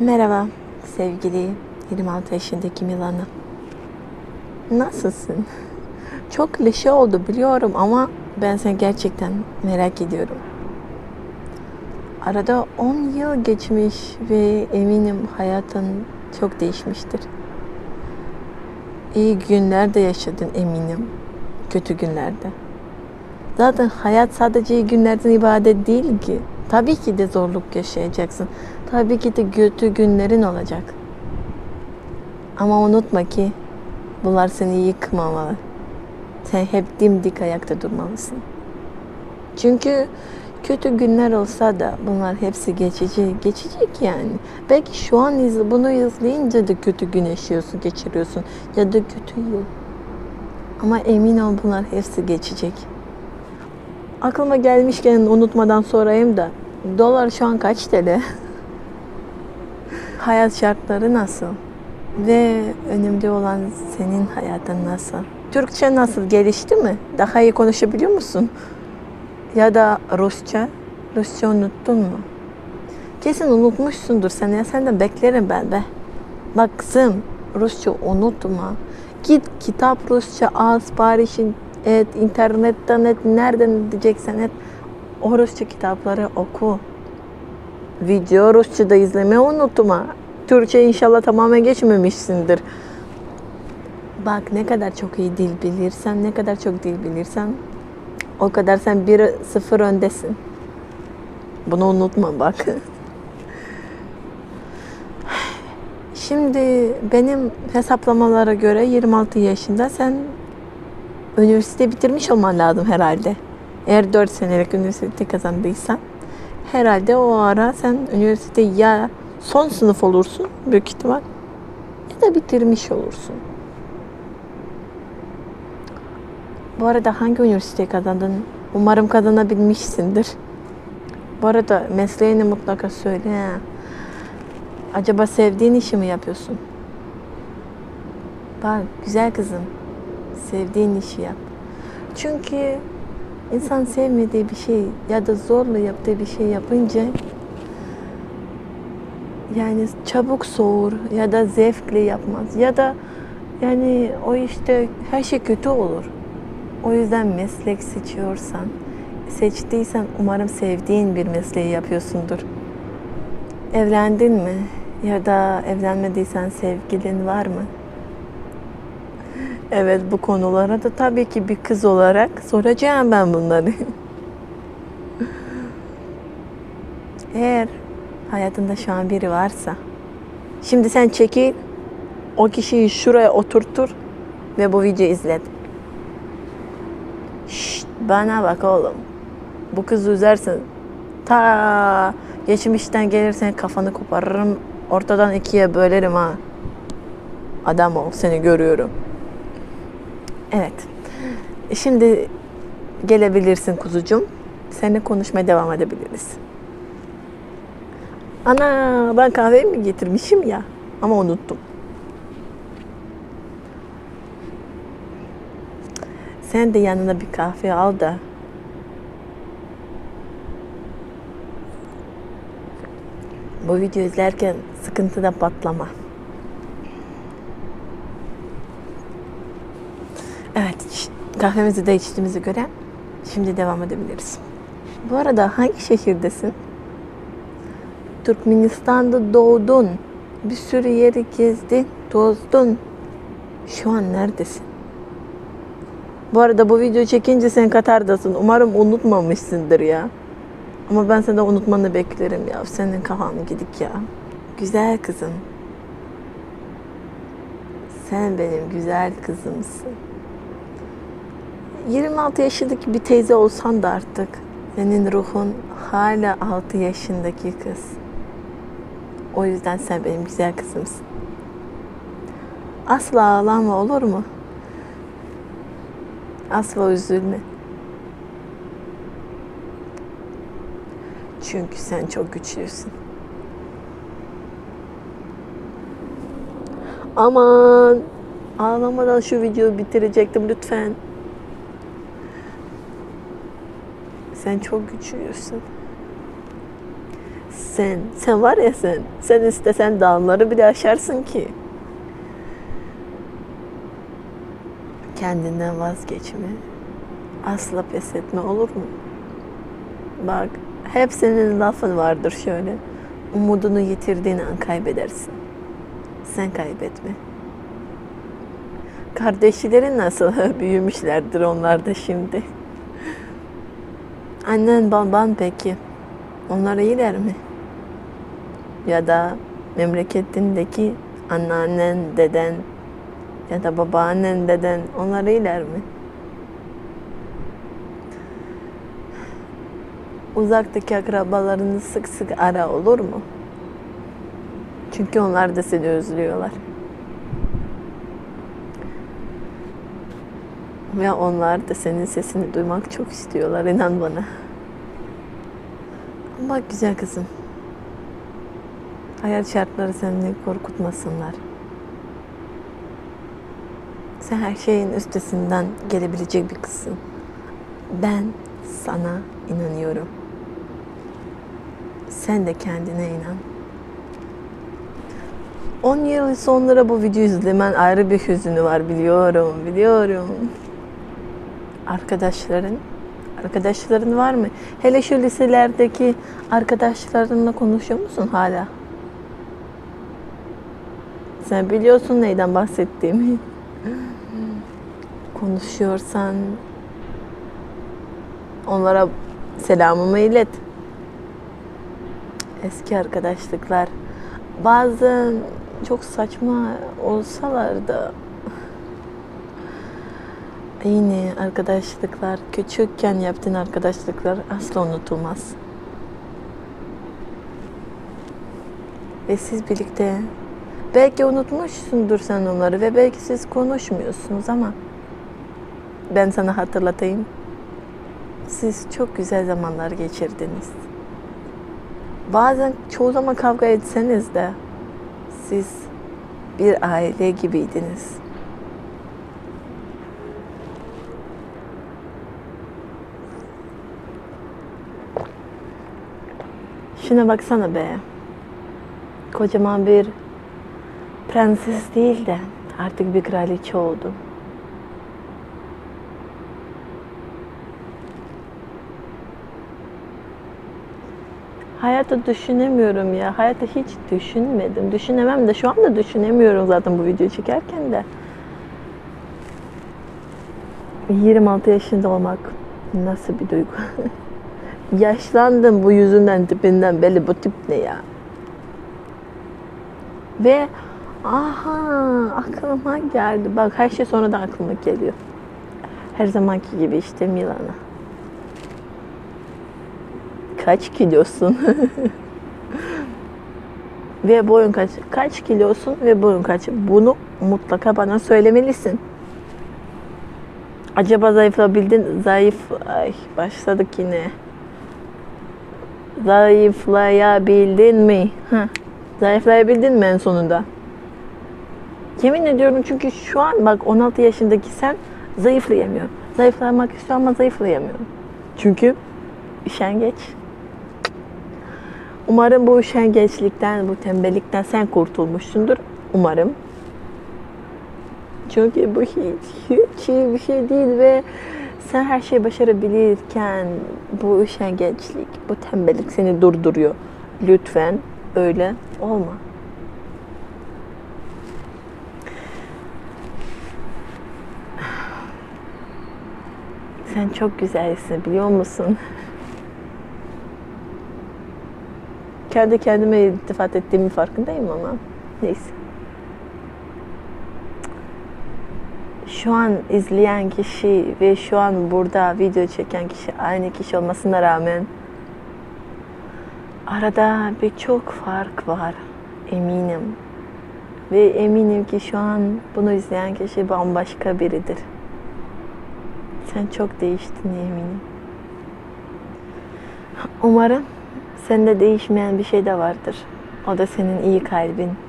Merhaba sevgili 26 yaşındaki Milana. Nasılsın? Çok klişe oldu biliyorum ama ben seni gerçekten merak ediyorum. Arada 10 yıl geçmiş ve eminim hayatın çok değişmiştir. İyi günlerde yaşadın eminim. Kötü günlerde. Zaten hayat sadece iyi günlerden ibadet değil ki. Tabii ki de zorluk yaşayacaksın. Tabii ki de kötü günlerin olacak. Ama unutma ki bunlar seni yıkmamalı. Sen hep dimdik ayakta durmalısın. Çünkü kötü günler olsa da bunlar hepsi geçici. Geçecek yani. Belki şu an izle, bunu izleyince de kötü gün yaşıyorsun, geçiriyorsun. Ya da kötü yıl. Ama emin ol bunlar hepsi geçecek. Aklıma gelmişken unutmadan sorayım da. Dolar şu an kaç TL? Hayat şartları nasıl? Ve önemli olan senin hayatın nasıl? Türkçe nasıl? Gelişti mi? Daha iyi konuşabiliyor musun? Ya da Rusça? Rusça unuttun mu? Kesin unutmuşsundur sen ya. Senden beklerim ben be. Bak kızım Rusça unutma. Git kitap Rusça al, siparişin et, internetten et, nereden edeceksen et. O Rusça kitapları oku. Video Rusça'da izleme unutma. Türkçe inşallah tamamen geçmemişsindir. Bak ne kadar çok iyi dil bilirsen, ne kadar çok dil bilirsen o kadar sen bir sıfır öndesin. Bunu unutma bak. Şimdi benim hesaplamalara göre 26 yaşında sen üniversite bitirmiş olman lazım herhalde. Eğer 4 senelik üniversite kazandıysan herhalde o ara sen üniversite ya son sınıf olursun büyük ihtimal ya da bitirmiş olursun. Bu arada hangi üniversiteyi kazandın? Umarım kazanabilmişsindir. Bu arada mesleğini mutlaka söyle. ha. Acaba sevdiğin işi mi yapıyorsun? Bak güzel kızım. Sevdiğin işi yap. Çünkü insan sevmediği bir şey ya da zorla yaptığı bir şey yapınca yani çabuk soğur ya da zevkle yapmaz ya da yani o işte her şey kötü olur. O yüzden meslek seçiyorsan, seçtiysen umarım sevdiğin bir mesleği yapıyorsundur. Evlendin mi? Ya da evlenmediysen sevgilin var mı? Evet bu konulara da tabii ki bir kız olarak soracağım ben bunları. Eğer hayatında şu an biri varsa, şimdi sen çekil, o kişiyi şuraya oturtur ve bu videoyu izlet. Şşt, bana bak oğlum. Bu kızı üzersin. Ta geçmişten gelirsen kafanı koparırım. Ortadan ikiye bölerim ha. Adam ol seni görüyorum. Evet. Şimdi gelebilirsin kuzucum. Seninle konuşmaya devam edebiliriz. Ana ben kahve mi getirmişim ya ama unuttum. Sen de yanına bir kahve al da bu video izlerken sıkıntıda patlama. Evet, kahvemizi de içtiğimize göre şimdi devam edebiliriz. Bu arada hangi şehirdesin? Türkmenistan'da doğdun. Bir sürü yeri gezdin, tozdun. Şu an neredesin? Bu arada bu videoyu çekince sen Katar'dasın. Umarım unutmamışsındır ya. Ama ben senden unutmanı beklerim ya. Senin kafan gidik ya. Güzel kızım. Sen benim güzel kızımsın. 26 yaşındaki bir teyze olsan da artık senin ruhun hala 6 yaşındaki kız. O yüzden sen benim güzel kızımsın. Asla ağlama olur mu? Asla üzülme. Çünkü sen çok güçlüsün. Aman ağlamadan şu videoyu bitirecektim lütfen. Sen çok güçlüsün. Sen, sen var ya sen, sen istesen dağları bile aşarsın ki. Kendinden vazgeçme. Asla pes etme olur mu? Bak, hep senin lafın vardır şöyle. Umudunu yitirdiğin an kaybedersin. Sen kaybetme. Kardeşlerin nasıl büyümüşlerdir onlar da şimdi. Annen baban peki? Onlar iyiler mi? Ya da memleketindeki anneannen, deden ya da babaannen, deden onlar iyiler mi? Uzaktaki akrabalarını sık sık ara olur mu? Çünkü onlar da seni özlüyorlar. Ve onlar da senin sesini duymak çok istiyorlar inan bana. Bak güzel kızım. Hayat şartları seni korkutmasınlar. Sen her şeyin üstesinden gelebilecek bir kızsın. Ben sana inanıyorum. Sen de kendine inan. 10 yıl sonra bu videoyu izlemen ayrı bir hüznü var biliyorum, biliyorum. Arkadaşların, arkadaşların var mı? Hele şu liselerdeki arkadaşlarınla konuşuyor musun hala? Sen biliyorsun neyden bahsettiğimi. Konuşuyorsan onlara selamımı ilet. Eski arkadaşlıklar bazen çok saçma olsalar da yine arkadaşlıklar küçükken yaptığın arkadaşlıklar asla unutulmaz. Ve siz birlikte belki unutmuşsundur sen onları ve belki siz konuşmuyorsunuz ama ben sana hatırlatayım. Siz çok güzel zamanlar geçirdiniz. Bazen çoğu zaman kavga etseniz de siz bir aile gibiydiniz. Şuna baksana be. Kocaman bir prenses değil de artık bir kraliçe oldu. Hayatı düşünemiyorum ya. Hayatı hiç düşünmedim. Düşünemem de şu anda düşünemiyorum zaten bu videoyu çekerken de. 26 yaşında olmak nasıl bir duygu? Yaşlandım bu yüzünden tipinden belli bu tip ne ya? Ve aha aklıma geldi. Bak her şey sonradan aklıma geliyor. Her zamanki gibi işte Milana. Kaç kilosun? ve boyun kaç? Kaç kilosun ve boyun kaç? Bunu mutlaka bana söylemelisin. Acaba zayıflabildin? Zayıf... Ay başladık yine. Zayıflayabildin mi? Heh. Zayıflayabildin mi en sonunda? Yemin ediyorum çünkü şu an bak 16 yaşındaki sen zayıflayamıyor. Zayıflamak istiyor ama zayıflayamıyor. Çünkü üşengeç. Umarım bu üşengeçlikten, bu tembellikten sen kurtulmuşsundur. Umarım. Çünkü bu hiç, hiç iyi bir şey değil ve sen her şeyi başarabilirken bu üşengeçlik, bu tembellik seni durduruyor. Lütfen öyle olma. Sen çok güzelsin biliyor musun? Kendi kendime iltifat ettiğimin farkındayım ama neyse. Şu an izleyen kişi ve şu an burada video çeken kişi aynı kişi olmasına rağmen arada birçok fark var eminim. Ve eminim ki şu an bunu izleyen kişi bambaşka biridir. Sen çok değiştin eminim. Umarım sende değişmeyen bir şey de vardır. O da senin iyi kalbin.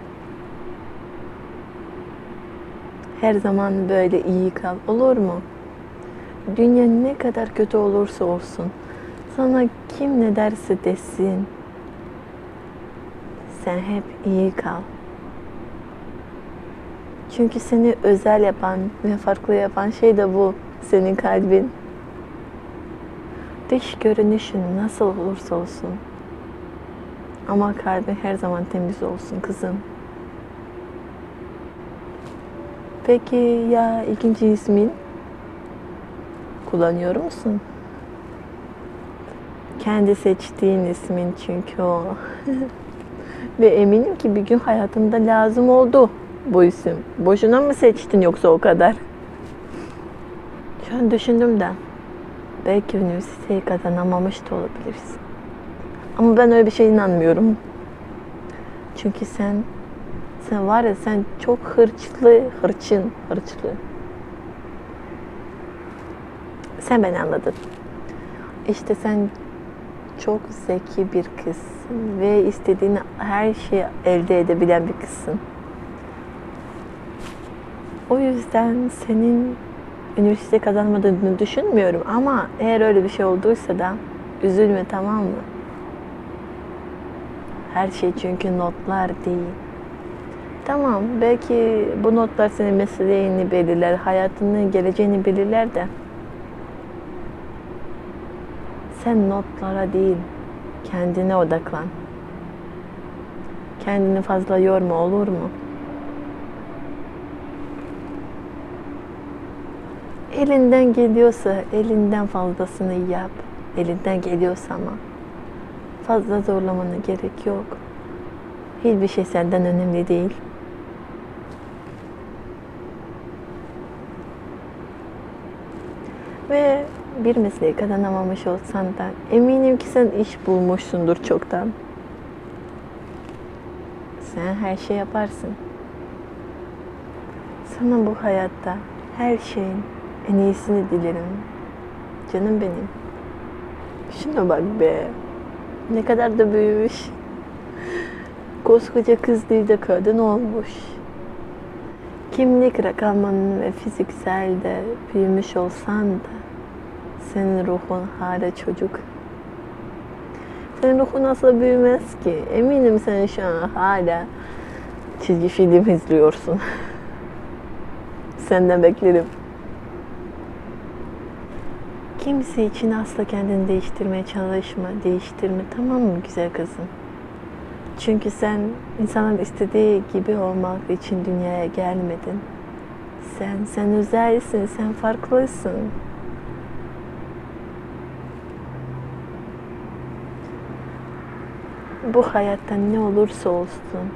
Her zaman böyle iyi kal. Olur mu? Dünya ne kadar kötü olursa olsun. Sana kim ne derse desin. Sen hep iyi kal. Çünkü seni özel yapan ve farklı yapan şey de bu. Senin kalbin. Dış görünüşün nasıl olursa olsun. Ama kalbin her zaman temiz olsun kızım. Peki ya ikinci ismin? Kullanıyor musun? Kendi seçtiğin ismin çünkü o. Ve eminim ki bir gün hayatında lazım oldu bu isim. Boşuna mı seçtin yoksa o kadar? Şu an düşündüm de belki üniversiteyi kazanamamış da olabiliriz. Ama ben öyle bir şeye inanmıyorum. Çünkü sen sen var ya sen çok hırçlı, hırçın, hırçlı. Sen beni anladın. İşte sen çok zeki bir kızsın ve istediğin her şeyi elde edebilen bir kızsın. O yüzden senin üniversite kazanmadığını düşünmüyorum ama eğer öyle bir şey olduysa da üzülme tamam mı? Her şey çünkü notlar değil. Tamam belki bu notlar senin mesleğini belirler, hayatının geleceğini belirler de sen notlara değil kendine odaklan. Kendini fazla yorma olur mu? Elinden geliyorsa elinden fazlasını yap. Elinden geliyorsa ama fazla zorlamana gerek yok. Hiçbir şey senden önemli değil. Ve bir mesleği kazanamamış olsan da eminim ki sen iş bulmuşsundur çoktan. Sen her şey yaparsın. Sana bu hayatta her şeyin en iyisini dilerim. Canım benim. Şuna bak be. Ne kadar da büyümüş. Koskoca kız değil de kadın olmuş. Kimlik rakamının ve fizikselde büyümüş olsan da senin ruhun hala çocuk. Senin ruhun asla büyümez ki. Eminim sen şu an hala çizgi film izliyorsun. Senden beklerim. Kimse için asla kendini değiştirmeye çalışma, değiştirme tamam mı güzel kızım? Çünkü sen insanın istediği gibi olmak için dünyaya gelmedin. Sen, sen özelsin, sen farklısın. Bu hayatta ne olursa olsun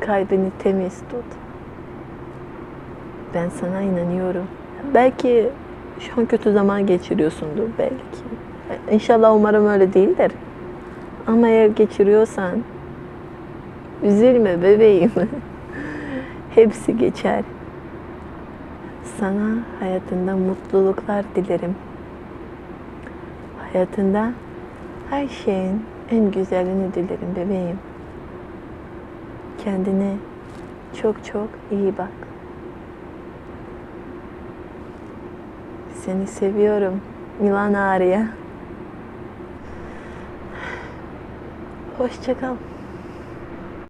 kalbini temiz tut. Ben sana inanıyorum. Belki şu an kötü zaman geçiriyorsundur belki. İnşallah umarım öyle değildir. Ama eğer geçiriyorsan üzülme bebeğim. Hepsi geçer. Sana hayatında mutluluklar dilerim. Hayatında her şeyin en güzelini dilerim bebeğim. Kendine çok çok iyi bak. Seni seviyorum. Milana Arya. Hoşça kal.